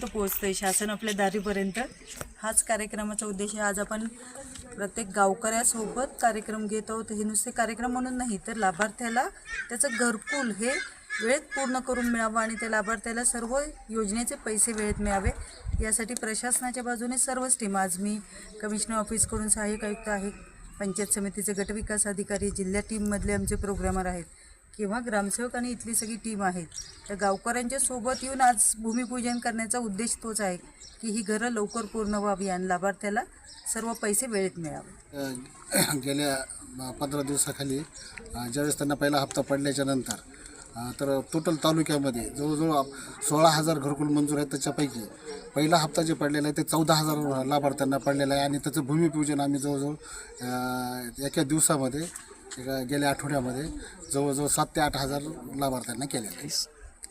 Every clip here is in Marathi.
पोहोचतंय शासन आपल्या दारीपर्यंत. हाच कार्यक्रमाचा उद्देश आहे. आज आपण प्रत्येक गावकऱ्यासोबत कार्यक्रम घेत आहोत. हे नुसते कार्यक्रम म्हणून नाही तर लाभार्थ्याला त्याचं घरकुल हे वेळेत पूर्ण करून मिळावं आणि त्या लाभार्थ्याला सर्व योजनेचे पैसे वेळेत मिळावे. यासाठी प्रशासनाच्या बाजूने सर्वच टीम आज मी कमिशनर ऑफिसकडून सहाय्यक आयुक्त आहे पंचायत समितीचे गटविकास अधिकारी जिल्हा टीममधले आमचे प्रोग्रामर आहेत. किंवा ग्रामसेवक आणि इथली सगळी टीम आहे तर गावकऱ्यांच्या सोबत येऊन आज भूमिपूजन करण्याचा उद्देश तोच आहे की ही घरं लवकर पूर्ण व्हावी आणि लाभार्थ्याला सर्व पैसे वेळेत मिळावे. गेल्या पंधरा दिवसाखाली ज्यावेळेस त्यांना पहिला हप्ता पडल्याच्या नंतर तर टोटल तालुक्यामध्ये जवळजवळ सोळा हजार घरकुल मंजूर आहेत त्याच्यापैकी पहिला हप्ता जे पडलेला आहे ते चौदा हजार लाभार्थ्यांना पडलेला आहे आणि त्याचं भूमिपूजन आम्ही जवळजवळ एका दिवसामध्ये गेल्या आठवड्यामध्ये जवळजवळ सात ते आठ हजार लाभार्थ्यांना केलेलं आहे.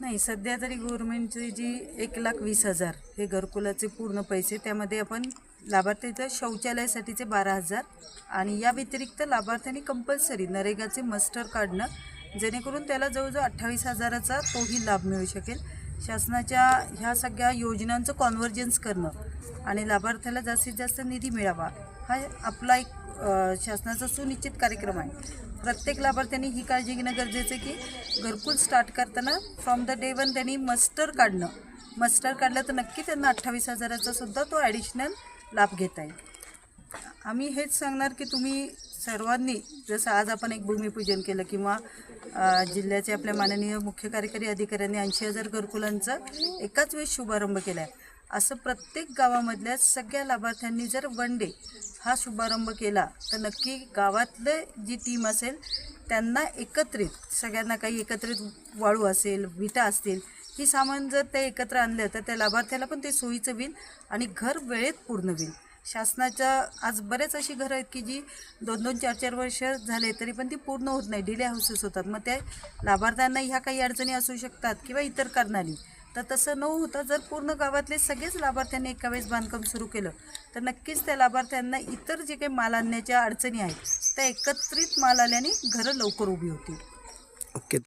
नाही सध्या तरी गव्हर्मेंटची जी एक लाख वीस हजार हे घरकुलाचे पूर्ण पैसे त्यामध्ये आपण लाभार्थीचं शौचालयासाठीचे बारा हजार आणि या व्यतिरिक्त लाभार्थ्यांनी कंपल्सरी नरेगाचे मस्टर काढणं जेणेकरून त्याला जवळजवळ अठ्ठावीस हजाराचा तोही लाभ मिळू शकेल. शासनाच्या ह्या सगळ्या योजनांचं कॉन्व्हर्जन्स करणं आणि लाभार्थ्याला जास्तीत जास्त निधी मिळावा हा आपला एक शासनाचा सुनिश्चित कार्यक्रम आहे. प्रत्येक लाभार्थ्यांनी ही काळजी घेणं गरजेचं आहे की घरकुल स्टार्ट करताना फ्रॉम द डे वन त्यांनी मस्टर काढणं. मस्टर काढलं तर नक्की त्यांना अठ्ठावीस हजाराचा सुद्धा तो ॲडिशनल लाभ घेता येईल. आम्ही हेच सांगणार की तुम्ही सर्वांनी जसं आज आपण एक भूमिपूजन केलं किंवा जिल्ह्याचे आपल्या माननीय मुख्य कार्यकारी अधिकाऱ्यांनी ऐंशी हजार घरकुलांचा एकाच वेळेस शुभारंभ केला आहे असं प्रत्येक गावामधल्या सगळ्या लाभार्थ्यांनी जर वन डे हा शुभारंभ केला तर नक्की गावातले जी टीम असेल त्यांना एकत्रित सगळ्यांना काही एकत्रित वाळू असेल विटा असतील ही सामान जर ते एकत्र आणलं तर त्या लाभार्थ्याला पण ते सोयीचं होईल आणि घर वेळेत पूर्ण होईल. शासनाच्या आज बरेच अशी घरं आहेत की जी दोन दोन चार चार वर्ष झाले तरी पण ती पूर्ण होत नाही. डिले हाऊसेस होतात. मग त्या लाभार्थ्यांना ह्या काही अडचणी असू शकतात किंवा इतर कारणाने. तर तसं न होता जर पूर्ण गावातले सगळेच लाभार्थ्यांनी एका वेळेस बांधकाम सुरू केलं तर नक्कीच त्या लाभार्थ्यांना इतर जे काही माल आणण्याच्या अडचणी आहेत त्या एकत्रित माल आल्याने घरं लवकर उभी होतील. ओके.